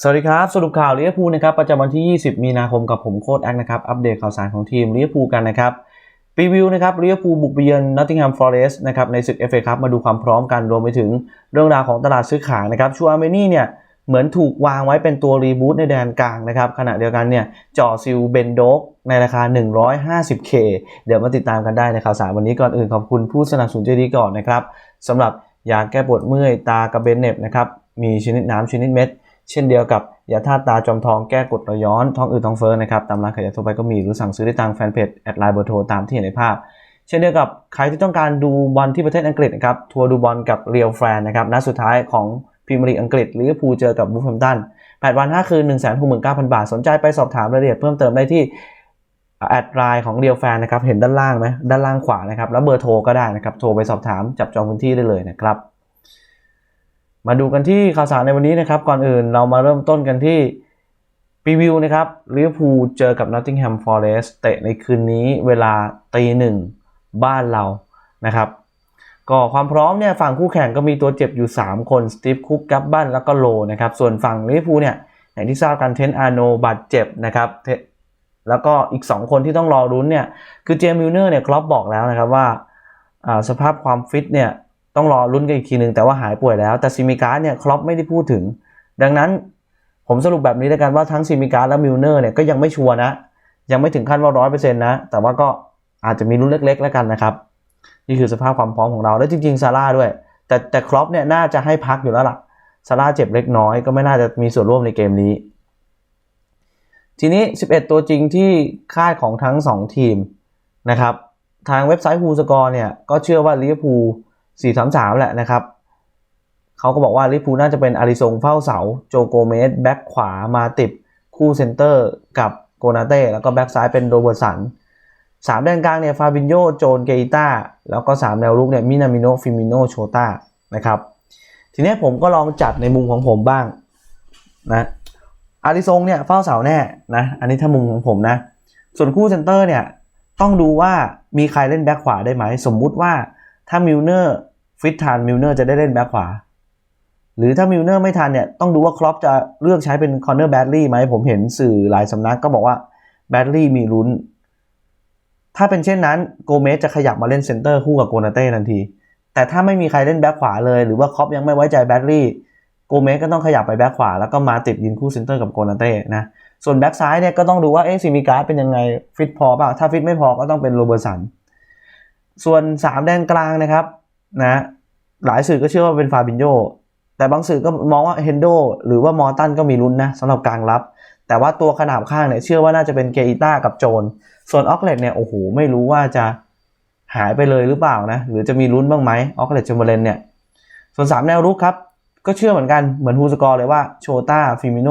สวัสดีครับ สรุปข่าวลิเวอร์พูลนะครับประจำวันที่ 20 มีนาคมกับผมโค้ดแอคนะครับ อัปเดตข่าวสารของทีมลิเวอร์พูลกันนะครับรีวิวนะครับลิเวอร์พูลบุกไปเยือนนอตติงแฮมฟอเรสต์นะครับในศึกเอฟเอครับมาดูความพร้อมกันรวมไปถึงเรื่องราวของตลาดซื้อขายนะครับชูอาเมนี่เนี่ยเหมือนถูกวางไว้เป็นตัวรีบูตในแดนกลางนะครับขณะเดียวกันเนี่ยจ่อซิลเบนโดกในราคา 150k เดี๋ยวมาติดตามกันได้ในข่าวสารวันนี้ก่อนอื่นขอบคุณผู้สนับสนุนใจดีก่อนนะครับสำหรับยาแก้ปวดเมื่อยตากระเบนเน็บนะครับมีชนิดน้ำชนิดเม็ด เช่นเดียวกับยาธาตุตาจอมทองแก้กดระย้อนท้องอืดท้องเฟ้อนะครับตามร้านขายยาทั่วไปก็มีหรือสั่งซื้อได้ทางแฟนเพจแอดไลน์เบอร์โทรตามที่เห็นในภาพ เช่นเดียวกับใครที่ต้องการดูบอลที่ประเทศอังกฤษนะครับทัวร์ดูบอลกับเรียลแฟนนะครับนัดสุดท้ายของพรีเมียร์ลีกอังกฤษลิเวอร์พูลเจอกับบูฟแฮมตัน8 วัน 5 คืน 1 6 9 0 0 0 บาท สนใจไปสอบถามรายละเอียดเพิ่มเติมได้ที่แอดไลน์ของเรียลแฟนนะครับ เห็นด้านล่างไหมด้านล่างขวานะครับ แล้วเบอร์โทรก็ได้นะครับ โทรไปสอบถามจับจองพื้นที่ได้เลยนะครับ มาดูกันที่ข่าวสารในวันนี้นะครับ ก่อนอื่นเรามาเริ่มต้นกันที่รีวิวนะครับลิเวอร์พูลเจอกับนอตติงแฮมฟอร์เรสเตะในคืนนี้เวลาตีหนึ่งบ้านเรานะครับก็ความพร้อมเนี่ยฝั่งคู่แข่งก็มีตัวเจ็บอยู่ 3 คนสตีฟคุกกับบ้านแล้วก็โลนะครับส่วนฝั่งลิเวอร์พูลเนี่ยอย่างที่ทราบกันเทนอาโนบาดเจ็บนะครับแล้วก็อีก 2 คนที่ต้องรอรุ้นเนี่ยคือเจมิลเนอร์เนี่ยครอปบอกแล้วนะครับว่าสภาพความฟิตเนี่ย ต้องรอลุ้นกันอีกทีหนึ่งแต่ว่าหายป่วยแล้ว แต่ซิมิการ์เนี่ยครอปไม่ได้พูดถึง ดังนั้นผมสรุปแบบนี้แล้วกันว่าทั้งซิมิการ์และมิลเนอร์เนี่ยก็ยังไม่ชัวร์นะ ยังไม่ถึงขั้นว่าร้อยเปอร์เซ็นต์นะ แต่ว่าก็อาจจะมีลุ้นเล็ก ๆ แล้วกันนะครับ นี่คือสภาพความพร้อมของเรา และจริงๆซาร่าด้วย แต่แต่ครอปเนี่ยน่าจะให้พักอยู่แล้วล่ะซาร่าเจ็บเล็กน้อยก็ไม่น่าจะมีส่วนร่วมในเกมนี้ ทีนี้ 11 ตัวจริงที่ค่ายของทั้ง 2 ทีมนะครับ ทางเว็บไซต์ฮูสกอร์เนี่ยก็เชื่อว่าลิเวอร์พูล 4-3-3 แหละนะครับเขาก็บอกว่าลิพูน่าจะเป็นอาริซงเฝ้าเสา โจโกเมสแบ็คขวามาติดคู่เซนเตอร์กับโกนาเต้ แล้วก็แบ็คซ้ายเป็นโรเบิร์ตสันสามแดนกลางเนี่ยฟาบินโยโจนเกอิต้า แล้วก็ 3 แนวรุกเนี่ยมินามิโนฟิมิโนโชต้านะครับทีนี้ผมก็ลองจัดในมุมของผมบ้างนะอาริซงเนี่ยเฝ้าเสาแน่นะอันนี้ถ้ามุมของผมนะ ส่วนคู่เซนเตอร์เนี่ยต้องดูว่ามีใครเล่นแบ็คขวาได้ไหม สมมุติว่า ถ้ามิลเนอร์ฟิตทันมิลเนอร์จะได้เล่นแบ็คขวา หรือถ้ามิลเนอร์ไม่ทันเนี่ยต้องดูว่าครอปจะเลือกใช้เป็นคอนเนอร์แบดลี่ไหมผมเห็นสื่อหลายสำนักก็บอกว่าแบดลี่มีลุ้น ถ้าเป็นเช่นนั้นโกเมสจะขยับมาเล่นเซนเตอร์คู่กับโกนาเต้ทันที แต่ถ้าไม่มีใครเล่นแบ็คขวาเลย หรือว่าครอปยังไม่ไว้ใจแบดลี่โกเมสก็ต้องขยับไปแบ็คขวาแล้วก็มาติดยินคู่เซนเตอร์กับโกนาเต้นะส่วนแบ็คซ้ายเนี่ยก็ต้องดูว่าเอ๊ะซิมิการ์ดเป็นยังไงฟิตพอเปล่าถ้าฟิตไม่พอก็ต้องเป็นโรเบอร์สัน ส่วน 3 แดนกลางนะครับนะหลายสื่อก็เชื่อว่าเป็นฟาบินโยแต่บางสื่อก็มองว่าเฮนโดหรือว่ามอร์ตันก็มีลุ้นนะสำหรับกลางรับ แต่ว่าตัวขนาบข้างเนี่ยเชื่อว่าน่าจะเป็นเกอิต้ากับโจน ส่วนออกเลตเนี่ยโอ้โหไม่รู้ว่าจะหายไปเลยหรือเปล่านะหรือจะมีลุ้นบ้างไหมออกเลตเจมเบเลนเนี่ยส่วน 3 แนวรุกครับ ก็เชื่อเหมือนกันเหมือนฮูสกอร์เลยว่าโชต้าฟิมิโน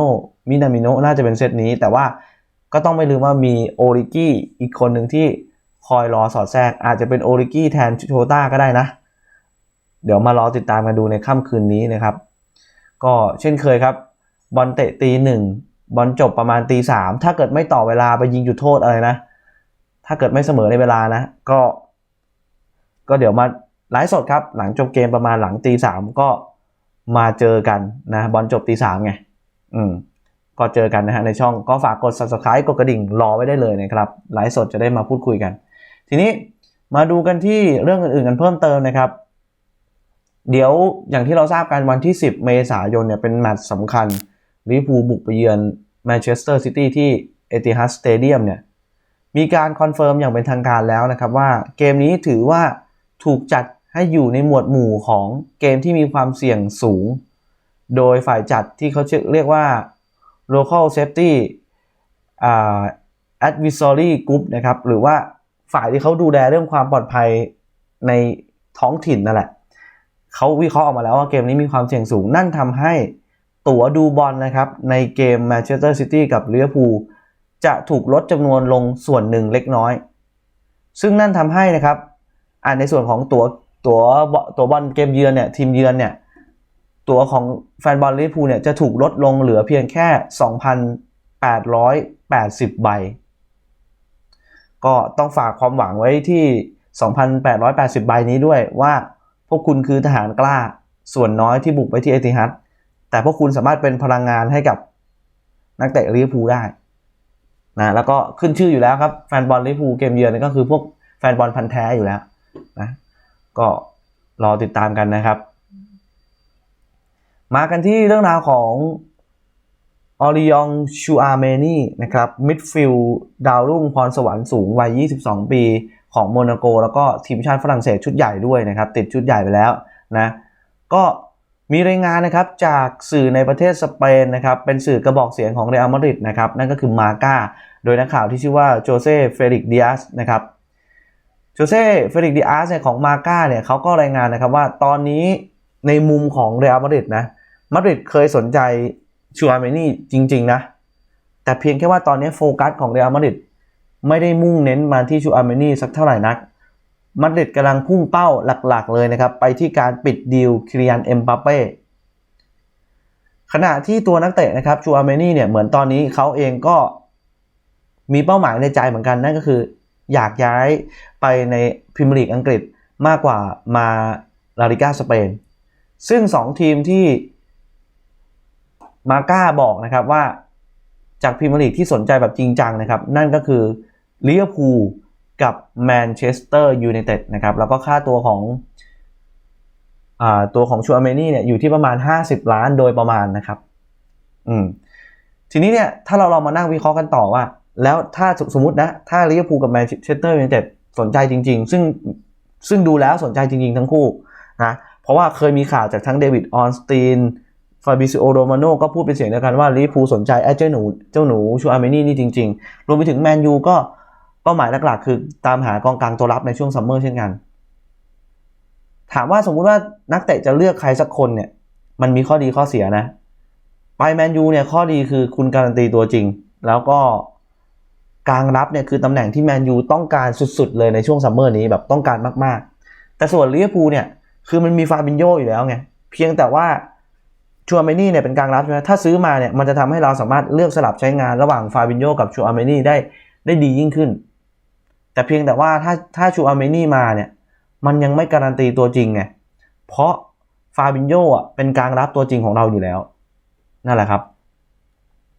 มินามิโนน่าจะเป็นเซตนี้ แต่ว่าก็ต้องไม่ลืมว่ามีโอริกี้อีกคนหนึ่งที่ คอยรอสอดแทรก อาจจะเป็นโอริกี้แทนโชต้าก็ได้นะ เดี๋ยวมารอติดตามกันดูในค่ำคืนนี้นะครับ ก็เช่นเคยครับ บอลเตะตีหนึ่งบอลจบประมาณตีสามถ้าเกิดไม่ต่อเวลาไปยิงจุดโทษอะไรนะ ถ้าเกิดไม่เสมอในเวลานะ ก็ ก็เดี๋ยวมาไลฟ์สดครับ หลังจบเกมประมาณหลังตีสามก็มาเจอกันนะบอลจบตีสามไง อืม ก็เจอกันนะฮะในช่องก็ฝากกด subscribe กดกระดิ่งรอไว้ได้เลยนะครับไลฟ์สดจะได้มาพูดคุยกัน ทีนี้มาดูกันที่เรื่องอื่นๆกันเพิ่มเติมนะครับ เดี๋ยวอย่างที่เราทราบกันวันที่ 10 เมษายนเนี่ยเป็นแมตช์สำคัญลิเวอร์พูลบุกไปเยือนแมนเชสเตอร์ซิตี้ที่เอติฮัดสเตเดียมเนี่ยมีการคอนเฟิร์มอย่างเป็นทางการแล้วนะครับว่าเกมนี้ถือว่าถูกจัดให้อยู่ในหมวดหมู่ของเกมที่มีความเสี่ยงสูง โดยฝ่ายจัดที่เขาเรียกว่า local safety advisory group นะครับหรือว่า ฝ่ายที่เขาดูแลเรื่องความปลอดภัยในท้องถิ่นนั่นแหละเขาวิเคราะห์ออกมาแล้วว่าเกมนี้มีความเสี่ยงสูง นั่นทำให้ตั๋วดูบอลนะครับ ในเกมแมนเชสเตอร์ซิตี้กับลิเวอร์พูลจะถูกลดจำนวนลงส่วนหนึ่งเล็กน้อย ซึ่งนั่นทำให้นะครับอ่าในส่วนของตั๋วตั๋วตั๋วบอลเกมเยือนเนี่ยทีมเยือนเนี่ยตั๋วของแฟนบอลลิเวอร์พูลเนี่ยจะถูกลดลงเหลือเพียงแค่ 2,880 ใบ ก็ต้องฝากความหวังไว้ที่ 2,880 ใบนี้ด้วยว่าพวกคุณคือทหารกล้าส่วนน้อยที่บุกไปที่เอติฮัดแต่พวกคุณสามารถเป็นพลังงานให้กับนักเตะลิเวอร์พูลได้นะแล้วก็ขึ้นชื่ออยู่แล้วครับแฟนบอลลิเวอร์พูลเกมเยือนนี่ก็คือพวกแฟนบอลพันธ์แท้อยู่แล้วนะก็รอติดตามกันนะครับ มากันที่เรื่องราวของ ออริยองชูอาเมนีนะครับมิดฟิลด์ดาวรุ่งพรสวรรค์สูงวัย 22 ปีของโมนาโก แล้วก็ทีมชาติฝรั่งเศสชุดใหญ่ด้วยนะครับ ติดชุดใหญ่ไปแล้วนะก็มีรายงานนะครับจากสื่อในประเทศสเปนนะครับเป็นสื่อกระบอกเสียงของเรอัลมาดริดนะครับนั่นก็คือมาก้า โดยนักข่าวที่ชื่อว่าโจเซ่เฟริกดิอาสนะครับโจเซ่เฟริกดิอาสเนี่ยของมาก้าเนี่ยเขาก็รายงานนะครับว่าตอนนี้ในมุมของเรอัลมาดริดนะมาดริดเคยสนใจ ชูอาเมนี่จริง ๆ นะ แต่เพียงแค่ว่าตอนนี้โฟกัสของเรอัลมาดริดไม่ได้มุ่งเน้นมาที่ชูอาเมนี่สักเท่าไหร่นัก มาดริดกำลังพุ่งเป้าหลักๆ เลยนะครับ ไปที่การปิดดีลคิริยันเอ็มบัปเป้ขณะที่ตัวนักเตะนะครับชูอาเมนี่เนี่ยเหมือนตอนนี้เขาเองก็มีเป้าหมายในใจเหมือนกันนั่นก็คือ อยากย้ายไปในพรีเมียร์ลีกอังกฤษมากกว่ามาลาลิก้าสเปน ซึ่ง 2 ทีมที่ มาก้าบอกนะครับว่าจากพรีเมียร์ลีกที่สนใจแบบจริงจังนะครับ นั่นก็คือลิเวอร์พูลกับแมนเชสเตอร์ยูไนเต็ดนะครับแล้วก็ค่าตัวของอตัวของชูอเมนี่เนี่ยอยู่ที่ประมาณ 50 ล้านโดยประมาณนะครับ อืม ทีนี้เนี่ยถ้าเราลองมานั่งวิเคราะห์กันต่อว่า แล้วถ้าสมมตินะ ถ้าลิเวอร์พูลกับแมนเชสเตอร์ยูไนเต็ดสนใจจริง ๆ ซึ่งซึ่งดูแล้วสนใจจริง ๆ ทั้งคู่นะเพราะว่าเคยมีข่าวจากทั้งเดวิดออนสตีน ฟาบิซิโอโรมาโนก็พูดเป็นเสียงเดียวกันว่าลิพูสนใจไอ้เจ้าหนูเจ้าหนูชูอาร์เมนี่นี่จริง ๆ รวมไปถึงแมนยูก็เป้าหมายหลักๆคือตามหากองกลางตัวรับในช่วงซัมเมอร์เช่นกัน ถามว่าสมมุติว่านักเตะจะเลือกใครสักคนเนี่ย มันมีข้อดีข้อเสียนะ ไปแมนยูเนี่ยข้อดีคือคุณการันตีตัวจริง แล้วก็กลางรับเนี่ยคือตำแหน่งที่แมนยูต้องการสุดๆเลยในช่วงซัมเมอร์นี้แบบต้องการมากๆ แต่ส่วนลิเวอร์พูลเนี่ยคือมันมีฟาบินโยอยู่แล้วไงเพียงแต่ว่า ชัวเมนี่เนี่ยเป็นกลางรับใช่ไหมถ้าซื้อมาเนี่ยมันจะทำให้เราสามารถเลือกสลับใช้งานระหว่างฟาบินโยกับชัวเมนี่ได้ได้ดียิ่งขึ้น แต่เพียงแต่ว่าถ้าถ้าชัวเมนี่มาเนี่ยมันยังไม่การันตีตัวจริงไงเพราะฟาบินโยอะเป็นกลางรับตัวจริงของเราอยู่แล้ว นั่นแหละครับ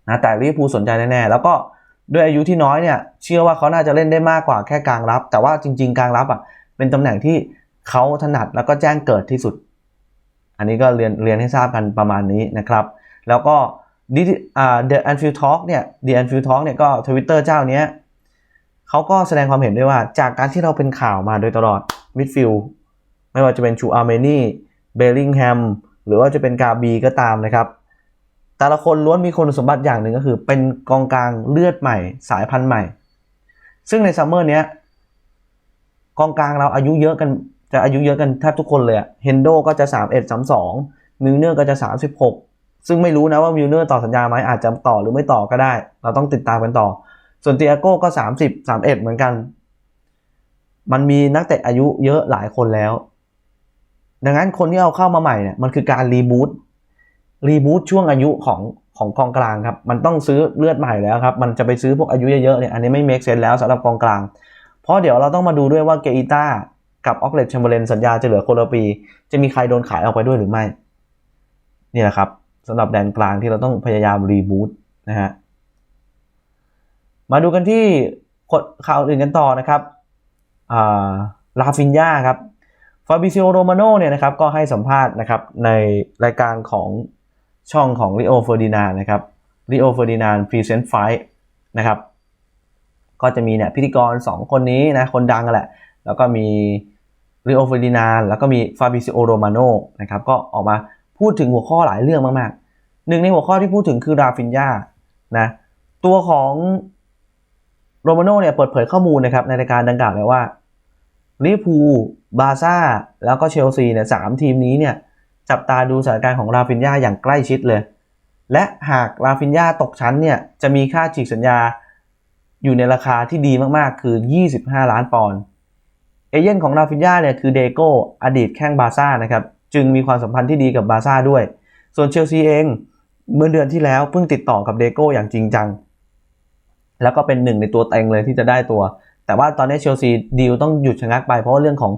นะแต่ลิเวอร์พูลสนใจแน่ๆแล้วก็ด้วยอายุที่น้อยเนี่ยเชื่อว่าเขาน่าจะเล่นได้มากกว่าแค่กลางรับ แต่ว่าจริง ๆ กลางรับอะเป็นตำแหน่งที่เขาถนัดแล้วก็แจ้งเกิดที่สุด อันนี้ก็เรียนเรียนให้ทราบกันประมาณนี้นะครับ แล้วก็ดิอ่า The Anfield Talk เนี่ย The Anfield Talk เนี่ยก็ทวิตเตอร์เจ้าเนี้ยเขาก็แสดงความเห็นด้วยว่า จากการที่เราเป็นข่าวมาโดยตลอดมิดฟิลไม่ว่าจะเป็นชูอาร์เมนีเบลลิงแฮมหรือว่าจะเป็นกาบีก็ตามนะครับ แต่ละคนล้วนมีคุณสมบัติอย่างหนึ่งก็คือ เป็นกองกลางเลือดใหม่ สายพันธุ์ใหม่ ซึ่งในซัมเมอร์เนี้ยกองกลางเราอายุเยอะกัน จะอายุเยอะกันแทบทุกคนเลยอะเฮนโดก็จะ 31 32มิลเนอร์ก็จะ 36 ซึ่งไม่รู้นะว่ามิลเนอร์ต่อสัญญาไหมอาจจะต่อหรือไม่ต่อก็ได้ เราต้องติดตามกันต่อ ส่วนเตียโก้ก็ 30 31 เหมือนกัน มันมีนักเตะอายุเยอะหลายคนแล้ว ดังนั้นคนที่เอาเข้ามาใหม่เนี่ยมันคือการรีบูตรีบูตช่วงอายุของของกองกลางครับ มันต้องซื้อเลือดใหม่แล้วครับ มันจะไปซื้อพวกอายุเยอะๆเนี่ย อันนี้ไม่เมคเซนแล้วสำหรับกองกลาง เพราะเดี๋ยวเราต้องมาดูด้วยว่าเกอิต้า กับออกเลตแชมเบอร์เลนสัญญาจะเหลือคนละปี จะมีใครโดนขายออกไปด้วยหรือไม่ นี่แหละครับสำหรับแดนกลางที่เราต้องพยายามรีบูตนะฮะมาดูกันที่ข่าวอื่นกันต่อนะครับลาฟินยาครับฟาบิซิโอโรมาโนเนี่ยนะครับก็ให้สัมภาษณ์นะครับในรายการของช่องของริโอเฟอร์ดินานนะครับริโอเฟอร์ดินานพรีเซนต์ไฟนะครับก็จะมีเนี่ยพิธีกร 2 คนนี้นะคนดังกันแหละ แล้วก็มี ริโอเฟอร์ดินานแล้วก็มีฟาบิซิโอโรมาโนนะครับก็ออกมาพูดถึงหัวข้อหลายเรื่องมากๆหนึ่งในหัวข้อที่พูดถึงคือราฟินยานะตัวของโรมาโนเนี่ยเปิดเผยข้อมูลนะครับในรายการดังกล่าวเลยว่าลิเวอร์พูลบาซ่าแล้วก็เชลซีเนี่ยสามทีมนี้เนี่ยจับตาดูสถานการณ์ของราฟินยาอย่างใกล้ชิดเลย และหากราฟินยาตกชั้นเนี่ยจะมีค่าฉีกสัญญาอยู่ในราคาที่ดีมากๆ คือ 25 ล้านปอนด์ เอเย่นของราฟินยาเนี่ยคือเดโกอดีตแข้งบาซ่านะครับจึงมีความสัมพันธ์ที่ดีกับบาซ่าด้วย ส่วนเชลซีเองเมื่อเดือนที่แล้วเพิ่งติดต่อกับเดโกอย่างจริงจัง แล้วก็เป็นหนึ่งในตัวเต็งเลยที่จะได้ตัว แต่ว่าตอนนี้เชลซีดีลต้องหยุดชะงักไปเพราะาเรื่องของ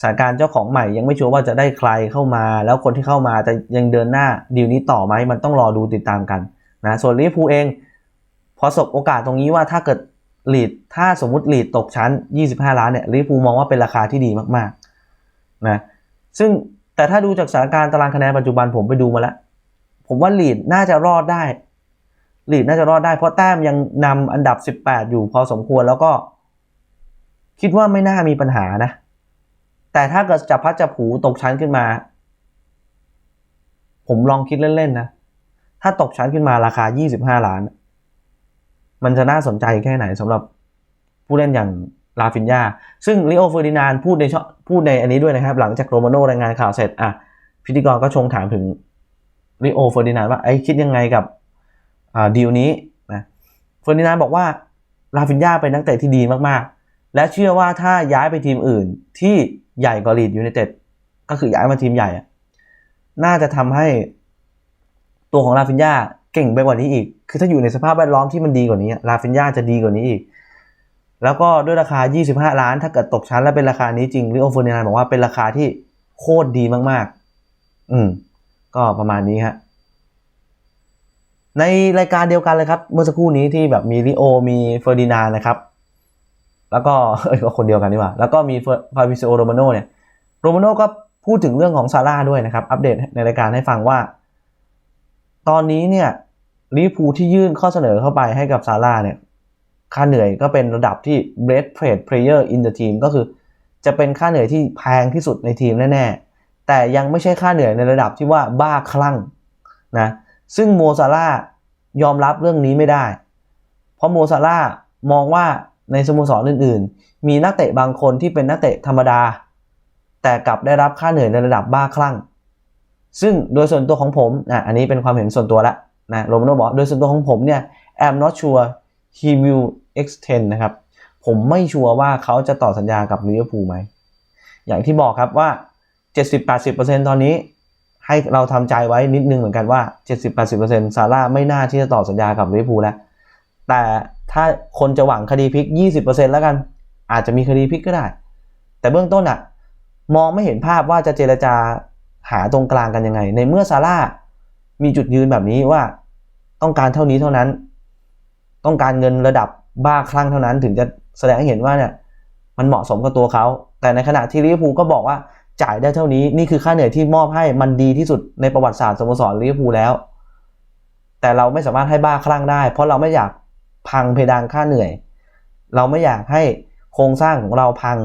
สถานการณ์เจ้าของใหม่ยังไม่ชัวร์ว่าจะได้ใครเข้ามา แล้วคนที่เข้ามาจะยังเดินหน้าดีลนี้ต่อไหมมันต้องรอดูติดตามกันนะส่วนลิเวอร์พูลเองพอสบโอกาสตรงนี้ว่าถ้าเกิด ลีดถ้าสมมุติลีดตกชั้น 25 ล้านเนี่ยลิเวอร์พูลมองว่าเป็นราคาที่ดีมากๆนะซึ่งแต่ถ้าดูจากสถานการณ์ตารางคะแนนปัจจุบันผมไปดูมาแล้ว ผมว่าลีดน่าจะรอดได้ลีดน่าจะรอดได้เพราะแต้มยังนำอันดับ 18 อยู่พอสมควรแล้วก็ คิดว่าไม่น่ามีปัญหานะ แต่ถ้าเกิดจับพัดจับผูตกชั้นขึ้นมา ผมลองคิดเล่นๆนะ ถ้าตกชั้นขึ้นมาราคา 25 ล้าน มันจะน่าสนใจแค่ไหนสำหรับผู้เล่นอย่างลาฟินยาซึ่งลิโอเฟอร์ดินานพูดในองพูดในอันนี้ด้วยนะครับ หลังจากโรมาโนรายงานข่าวเสร็จอะพิธีกรก็ชงถามถึงลิโอเฟอร์ดินานว่าไอ้คิดยังไงกับอ่าดีลนี้นะเฟอร์ดินานบอกว่าลาฟินยาเป็นนักเตะที่ดีมากๆ และเชื่อว่าถ้าย้ายไปทีมอื่นที่ใหญ่กว่าลีดยูไนเต็ดก็คือย้ายมาทีมใหญ่ น่าจะทำให้ตัวของลาฟินยา เก่งไปกว่านี้อีก คือถ้าอยู่ในสภาพแวดล้อมที่มันดีกว่านี้ลาฟินยาจะดีกว่านี้อีก แล้วก็ด้วยราคา 25 ล้าน ถ้าเกิดตกชั้นแล้วเป็นราคานี้จริงลิโอเฟอร์ดินานบอกว่าเป็นราคาที่โคตรดีมากๆ อืม ก็ประมาณนี้ฮะ ในรายการเดียวกันเลยครับ เมื่อสักครู่นี้ที่แบบมีลิโอ มีเฟอร์ดินานนะครับ แล้วก็เอ้ยก็คนเดียวกันนี่หว่า แล้วก็มีฟาบิซโอโรมาโนเนี่ย โรมาโนก็พูดถึงเรื่องของซาร่าด้วยนะครับ อัปเดตในรายการให้ฟังว่า ตอนนี้เนี่ยลิเวอร์พูที่ยื่นข้อเสนอเข้าไปให้กับซาร่าเนี่ย ค่าเหนื่อยก็เป็นระดับที่ best paid player in the team ก็คือ จะเป็นค่าเหนื่อยที่แพงที่สุดในทีมแน่ๆ แต่ยังไม่ใช่ค่าเหนื่อยในระดับที่ว่าบ้าคลั่งนะ ซึ่งโมซาร่ายอมรับเรื่องนี้ไม่ได้ เพราะโมซาร่ามองว่าในสโมสรอื่น ๆ มีนักเตะบางคนที่เป็นนักเตะธรรมดา แต่กลับได้รับค่าเหนื่อยในระดับบ้าคลั่ง ซึ่งโดยส่วนตัวของผมอะอันนี้เป็นความเห็นส่วนตัวละนะโรมาโนบอกโดยส่วนตัวของผมเนี่ย I'm not sure he will extend นะครับ ผมไม่ชัวร์ว่าเขาจะต่อสัญญากับลิเวอร์พูลไหม อย่างที่บอกครับว่า 70-80%ตอนนี้ให้เราทำใจไว้นิดนึงเหมือนกันว่า 70-80%ซาร่าไม่น่าที่จะต่อสัญญากับลิเวอร์พูลแล้ว แต่ถ้าคนจะหวังคดีพลิก 20%แล้วกัน อาจจะมีคดีพลิกก็ได้ แต่เบื้องต้นอะมองไม่เห็นภาพว่าจะเจรจา หาตรงกลางกันยังไง ในเมื่อซาร่ามีจุดยืนแบบนี้ว่าต้องการเท่านี้เท่านั้น ต้องการเงินระดับบ้าคลั่งเท่านั้น ถึงจะแสดงให้เห็นว่าเนี่ยมันเหมาะสมกับตัวเขา แต่ในขณะที่ลิเวอร์พูลก็บอกว่าจ่ายได้เท่านี้นี่คือค่าเหนื่อยที่มอบให้มันดีที่สุดในประวัติศาสตร์สโมสรลิเวอร์พูลแล้ว แต่เราไม่สามารถให้บ้าคลั่งได้ เพราะเราไม่อยากพังเพดานค่าเหนื่อย เราไม่อยากให้โครงสร้างของเราพัง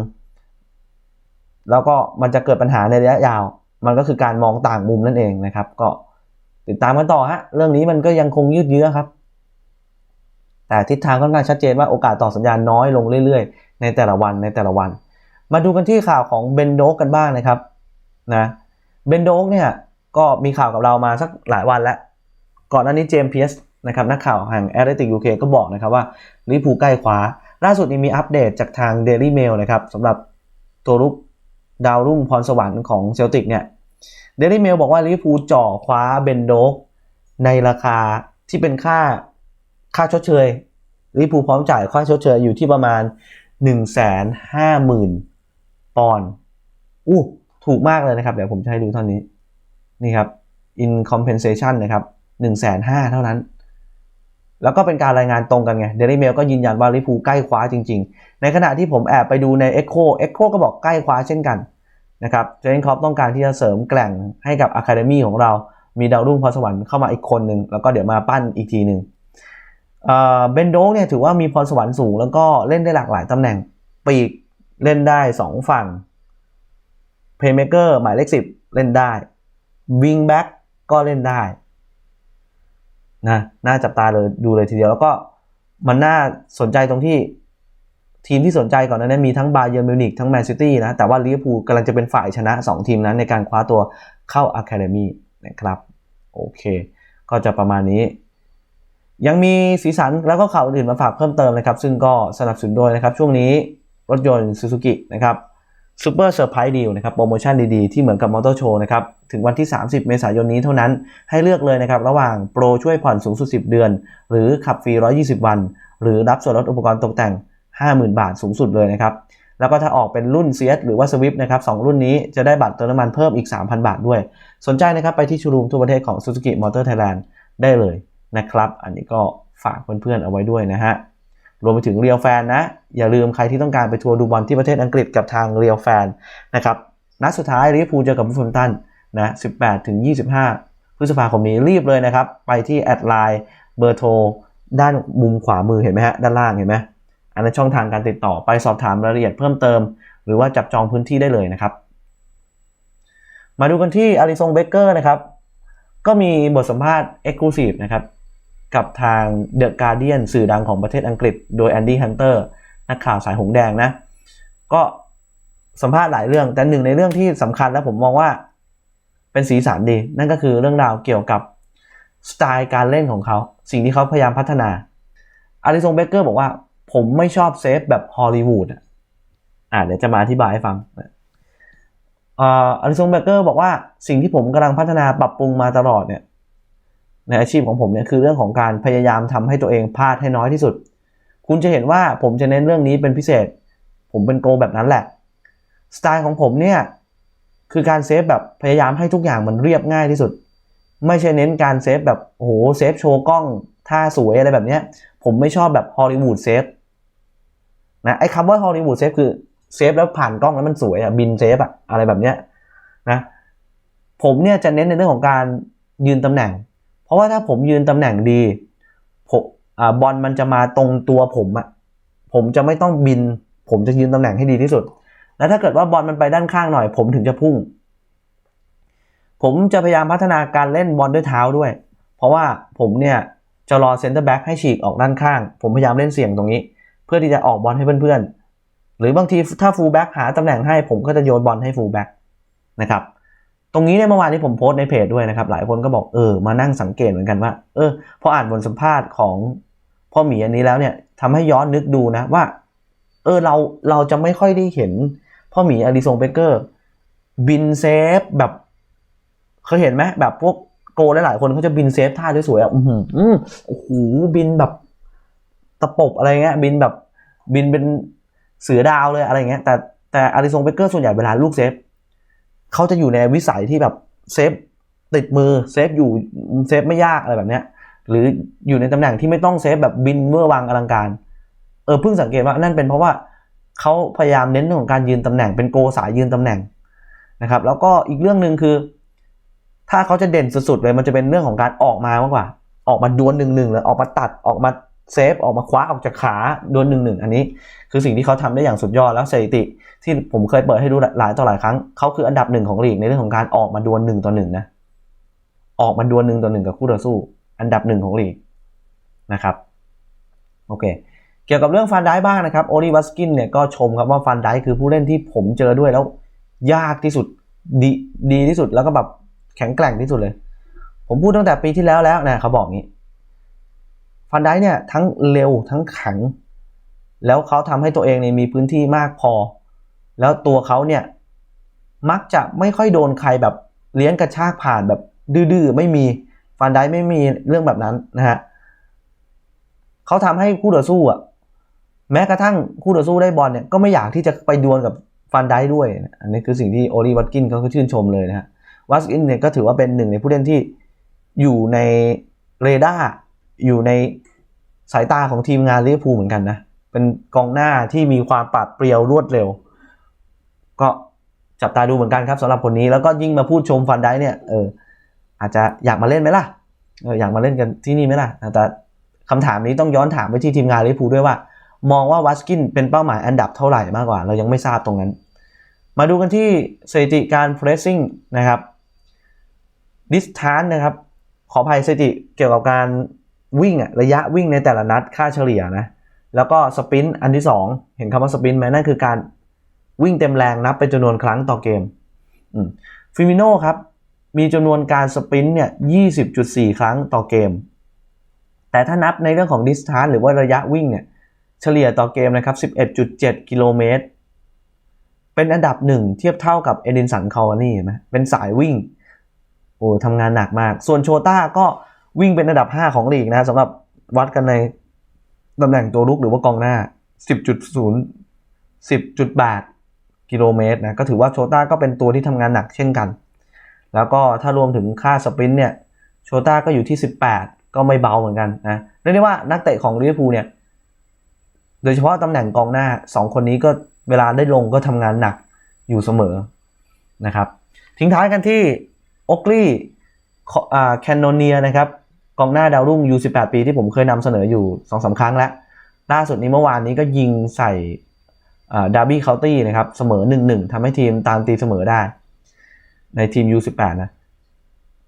แล้วก็มันจะเกิดปัญหาในระยะยาว มันก็คือการมองต่างมุมนั่นเองนะครับ ก็ติดตามกันต่อฮะเรื่องนี้มันก็ยังคงยืดเยื้อครับ แต่ทิศทางค่อนข้างชัดเจนว่าโอกาสต่อสัญญาณน้อยลงเรื่อยๆ ในแต่ละวันในแต่ละวัน มาดูกันที่ข่าวของเบนโดกกันบ้างนะครับนะเบนโดกเนี่ยก็มีข่าวกับเรามาสักหลายวันแล้ว ก่อนหน้านี้เจมส์เพียสนะครับนักข่าวแห่งแอตเลติกยูเคก็บอกนะครับว่าลิปูใกล้คว้า ล่าสุดนี้มีอัปเดตจากทาง Daily Mail นะครับสำหรับตัวรุกดาวรุ่งพรสวรรค์ของเซลติกเนี่ย เดลี่เมลบอกว่าลิเวอร์พูลจ่อคว้าเบนโดกในราคาที่เป็นค่าค่าชดเชยลิเวอร์พูลพร้อมจ่ายค่าชดเชยอยู่ที่ประมาณ 1 5 0 0 0 0ปอนด์อู้ถูกมากเลยนะครับ เดี๋ยวผมจะให้ดูเท่านี้ นี่ครับ in compensation นะครับ1 5 0 0 0เท่านั้น แล้วก็เป็นการรายงานตรงกันไงเดลี่เมลก็ยืนยันว่าลิเวอร์พูใกล้คว้าจริง ๆ ในขณะที่ผมแอบไปดูใน Echo Echo ก็บอกใกล้คว้าเช่นกัน นะครับเจนคอปต้องการที่จะเสริมแกล่งให้กับอะคาเดมี่ของเรา มีดาวรุ่งพรสวรรค์เข้ามาอีกคนหนึ่งแล้วก็เดี๋ยวมาปั้นอีกทีหนึ่งเบนโดกเนี่ยถือว่ามีพรสวรรค์สูง แล้วก็เล่นได้หลากหลายตำแหน่ง ปีกเล่นได้ 2 ฝั่งเพย์เมเกอร์หมายเลขสิบเล่นได้วิงแบ็กก็เล่นได้นะน่าจับตาเลยดูเลยทีเดียวแล้วก็มันน่าสนใจตรงที่ ทีมที่สนใจก่อนนั้นมีทั้งบาเยอร์มิวนิกทั้งแมนซิตี้นะ แต่ว่าลิเวอร์พูลกำลังจะเป็นฝ่ายชนะ 2 ทีมนั้นในการคว้าตัวเข้าอะคาเดมี่นะครับ โอเค ก็จะประมาณนี้ ยังมีสีสันแล้วก็ข่าวอื่นมาฝากเพิ่มเติมนะครับ ซึ่งก็สนับสนุนโดยนะครับ ช่วงนี้รถยนต์ซูซูกินะครับซูเปอร์เซอร์ไพรส์ดีลนะครับโปรโมชั่นดีๆ ที่เหมือนกับมอเตอร์โชว์นะครับ ถึงวันที่ 30 เมษายนนี้เท่านั้นให้เลือกเลยนะครับ ระหว่างโปรช่วยผ่อนสูงสุด 10 เดือน หรือขับฟรี 120 วัน หรือรับส่วนลดอุปกรณ์ตกแต่ง 50,000 บาทสูงสุดเลยนะครับ แล้วก็ถ้าออกเป็นรุ่น CS หรือว่า Swift นะครับสรุ่นนี้จะได้บัตรเติมน้ำมันเพิ่มอีก 3,000 บาทด้วย สนใจนะครับไปที่ชูรูมทั่วประเทศของ Suzuki Motor Thailand ได้เลยนะครับ อันนี้ก็ฝากเพื่อนๆเอาไว้ด้วยนะฮะรวมไปถึงเรียวแฟนนะ อย่าลืมใครที่ต้องการไปทัวร์ดูบอลที่ประเทศอังกฤษกับทางเรียวแฟนนะครับนัดสุดท้ายลิเวอร์พูลเจอกับบูฟเฟมตันนะ18ถึง25 พฤษภาคมนี้รีบเลยนะครับ ไปที่แอดไลน์เบอร์โทรด้านมุมขวามือเห็นไหมฮะด้านล่างเห็นไหม อันนั้นช่องทางการติดต่อไปสอบถามรายละเอียดเพิ่มเติม หรือว่าจับจองพื้นที่ได้เลยนะครับ มาดูกันที่อาริซงเบเกอร์นะครับ ก็มีบทสัมภาษณ์ Exclusive นะครับ กับทาง The Guardian สื่อดังของประเทศอังกฤษ โดยแอนดี้ฮันเตอร์นักข่าวสายหงแดงนะ ก็สัมภาษณ์หลายเรื่อง แต่หนึ่งในเรื่องที่สำคัญและผมมองว่าเป็นสีสันดี นั่นก็คือเรื่องราวเกี่ยวกับสไตล์การเล่นของเขา สิ่งที่เขาพยายามพัฒนาอาริซงเบเกอร์บอกว่า ผมไม่ชอบเซฟแบบฮอลลีวูดอะอ่าเดี๋ยวจะมาอธิบายให้ฟังอ่าอาริซงเบเกอร์บอกว่าสิ่งที่ผมกำลังพัฒนาปรับปรุงมาตลอดเนี่ย ในอาชีพของผมเนี่ยคือเรื่องของการพยายามทำให้ตัวเองพลาดให้น้อยที่สุด คุณจะเห็นว่าผมจะเน้นเรื่องนี้เป็นพิเศษ ผมเป็นโกแบบนั้นแหละ สไตล์ของผมเนี่ยคือการเซฟแบบพยายามให้ทุกอย่างมันเรียบง่ายที่สุด ไม่ใช่เน้นการเซฟแบบโอ้โหเซฟโชว์กล้องท่าสวยอะไรแบบเนี้ย ผมไม่ชอบแบบฮอลลีวูดเซฟ นะไอ้คำว่าฮอลลีวูดเซฟคือเซฟแล้วผ่านกล้องแล้วมันสวยอะบินเซฟอะอะไรแบบเนี้ยนะผมเนี่ยจะเน้นในเรื่องของการยืนตำแหน่ง เพราะว่าถ้าผมยืนตำแหน่งดีผมบอลมันจะมาตรงตัวผมอะผมจะไม่ต้องบิน ผมจะยืนตำแหน่งให้ดีที่สุด แล้วถ้าเกิดว่าบอลมันไปด้านข้างหน่อย ผมถึงจะพุ่ง ผมจะพยายามพัฒนาการเล่นบอลด้วยเท้าด้วย เพราะว่าผมเนี่ยจะรอเซนเตอร์แบ็กให้ฉีกออกด้านข้าง ผมพยายามเล่นเสี่ยงตรงนี้ เพื่อที่จะออกบอลให้เพื่อนๆ หรือบางทีถ้าฟูลแบ็กหาตำแหน่งให้ผมก็จะโยนบอลให้ฟูลแบ็กนะครับ ตรงนี้เนี่ยเมื่อวานนี้ผมโพสต์ในเพจด้วยนะครับ หลายคนก็บอกเออมานั่งสังเกตเหมือนกันว่า เออพออ่านบทสัมภาษณ์ของพ่อหมีอันนี้แล้วเนี่ยทำให้ย้อนนึกดูนะว่า เออเราเราจะไม่ค่อยได้เห็นพ่อหมีอาริซงเบเกอร์บินเซฟแบบเคยเห็นไหมแบบพวกโกหลายๆคนเขาจะบินเซฟท่าสวยๆอะอือหือโอ้โหบินแบบตะปบอะไรเงี้ยบินแบบ บินเป็นเสือดาวเลยอะไรเงี้ย แต่แต่อาริซงเบเกอร์ส่วนใหญ่เวลาลูกเซฟเขาจะอยู่ในวิสัยที่แบบเซฟติดมือเซฟอยู่เซฟไม่ยากอะไรแบบเนี้ย หรืออยู่ในตำแหน่งที่ไม่ต้องเซฟแบบบินเมื่อร์วังอลังการเออเพิ่งสังเกตว่านั่นเป็นเพราะว่าเขาพยายามเน้นเรื่องของการยืนตำแหน่งเป็นโกสายยืนตำแหน่งนะครับ แล้วก็อีกเรื่องหนึ่งคือ ถ้าเขาจะเด่นสุดๆเลยมันจะเป็นเรื่องของการออกมามากกว่า ออกมาดวลหนึ่งหนึ่งเลยออกมาตัดออกมา เซฟออกมาคว้าออกจากขาดวลหนึ่งหนึ่งอันนี้ คือสิ่งที่เขาทำได้อย่างสุดยอดแล้วสถิติ ที่ผมเคยเปิดให้ดูหลายต่อหลายครั้งเขาคืออันดับหนึ่งของลีกในเรื่องของการออกมาดวลหนึ่งต่อหนึ่งนะออกมาดวลหนึ่งต่อหนึ่งกับคู่ต่อสู้ อันดับหนึ่งของลีกนะครับโอเคเกี่ยวกับเรื่องฟันได้บ้างนะครับโอลิวัสกินเนี่ยก็ชมครับว่าฟันได้คือผู้เล่นที่ผมเจอด้วยแล้ว ยากที่สุดดีดีที่สุดแล้วก็แบบแข็งแกร่งที่สุดเลย ผมพูดตั้งแต่ปีที่แล้วแล้วนะเขาบอกงี้ ฟันได้เนี่ยทั้งเร็วทั้งแข็ง แล้วเขาทำให้ตัวเองเนี่ยมีพื้นที่มากพอ แล้วตัวเขาเนี่ยมักจะไม่ค่อยโดนใครแบบเลี้ยงกระชากผ่านแบบดื้อๆไม่มีฟันได้ไม่มีเรื่องแบบนั้นนะฮะเขาทำให้คู่ต่อสู้อะแม้กระทั่งคู่ต่อสู้ได้บอลเนี่ยก็ไม่อยากที่จะไปดวลกับฟันได้ด้วย อันนี้คือสิ่งที่โอลีวัตกินเขาก็ชื่นชมเลยนะฮะวัตกินเนี่ยก็ถือว่าเป็นหนึ่งในผู้เล่นที่อยู่ในเรดาร์ อยู่ในสายตาของทีมงานลิเวอร์พูลเหมือนกันนะ เป็นกองหน้าที่มีความปราดเปรียวรวดเร็ว ก็จับตาดูเหมือนกันครับสำหรับคนนี้แล้วก็ยิ่งมาพูดชมฟันได้เนี่ยเอออาจจะอยากมาเล่นไหมล่ะเอออยากมาเล่นกันที่นี่ไหมล่ะแต่คำถามนี้ต้องย้อนถามไปที่ทีมงานลิเวอร์พูลด้วยว่า มองว่าวัสกินเป็นเป้าหมายอันดับเท่าไหร่มากกว่า เรายังไม่ทราบตรงนั้น มาดูกันที่สถิติการ pressing นะครับ distance นะครับขออภัยสถิติเกี่ยวกับการ วิ่งอะระยะวิ่งในแต่ละนัดค่าเฉลี่ยนะ แล้วก็สปินอันที่ 2 เห็นคำว่าสปินไหมนั่นคือการวิ่งเต็มแรงนับเป็นจำนวนครั้งต่อเกมฟิมิโน่ครับ มีจำนวนการสปินเนี่ย 20.4 ครั้งต่อเกม แต่ถ้านับในเรื่องของ distance หรือว่าระยะวิ่งเนี่ย เฉลี่ยต่อเกมนะครับ 11.7 กิโลเมตร เป็นอันดับหนึ่งเทียบเท่ากับเอดินสันคาวานี่เห็นไหมเป็นสายวิ่ง โอ้ทำงานหนักมาก ส่วนโชต้าก็ วิ่งเป็นอันดับ 5 ของลีกนะสำหรับวัดกันในตำแหน่งตัวลุกหรือว่ากองหน้า 10.0 10.8กิโลเมตรนะก็ถือว่าโชต้าก็เป็นตัวที่ทำงานหนักเช่นกัน แล้วก็ถ้ารวมถึงค่าสปรินต์เนี่ยโชต้าก็อยู่ที่ 18 ก็ไม่เบาเหมือนกันนะเรียกได้ว่านักเตะของลิเวอร์พูลเนี่ยโดยเฉพาะตำแหน่งกองหน้าสองคนนี้ก็เวลาได้ลงก็ทำงานหนักอยู่เสมอนะครับทิ้งท้ายกันที่โอกลี่แคนโนเนียนะครับ กองหน้าดาวรุ่ง U18 ปีที่ผมเคยนำเสนออยู่2อสาครั้งแล้ว ล่าสุดนี้เมื่อวานนี้ก็ยิงใส่ดาร์บี้เคาน์ตี้นะครับ เสมอ 1-1ทำให้ทีมตามตีเสมอได้ ในทีม U18 นะ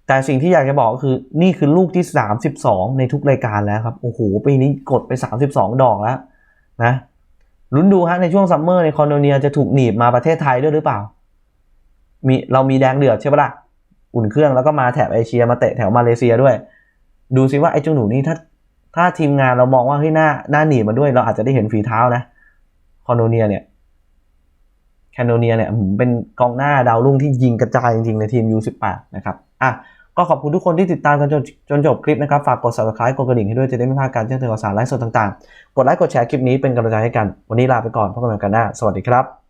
แต่สิ่งที่อยากจะบอกก็คือนี่คือลูกที่ 32 ในทุกรายการแล้วครับ โอ้โห ปีนี้กดไป 32 ดอกแล้วนะลุ้นดูฮะในช่วงซัมเมอร์ในคอนโดเนียจะถูกหนีบมาประเทศไทยด้วยหรือเปล่า มีเรามีแดงเดือดใช่ปะล่ะ อุ่นเครื่องแล้วก็มาแถบเอเชียมาเตะแถวมาเลเซียด้วย ดูซิว่าไอ้เจ้าหนูนี่ถ้าถ้าทีมงานเรามองว่าเฮ้ยหน้าหน้าหนีมาด้วย เราอาจจะได้เห็นฝีเท้านะคอนโดเนียเนี่ยแคนโดเนียเนี่ยผมเป็นกองหน้าดาวรุ่งที่ยิงกระจายจริงๆ ในทีม U18 นะครับอะก็ขอบคุณทุกคนที่ติดตามกันจนจนจบคลิปนะครับ ฝากกด subscribe กดกระดิ่งให้ด้วยจะได้ไม่พลาดการแจ้งเตือนข่าวสารไลฟ์สดต่างๆ กดไลค์กดแชร์คลิปนี้เป็นกำลังใจให้กัน วันนี้ลาไปก่อนพบกันใหม่กันหน้า สวัสดีครับ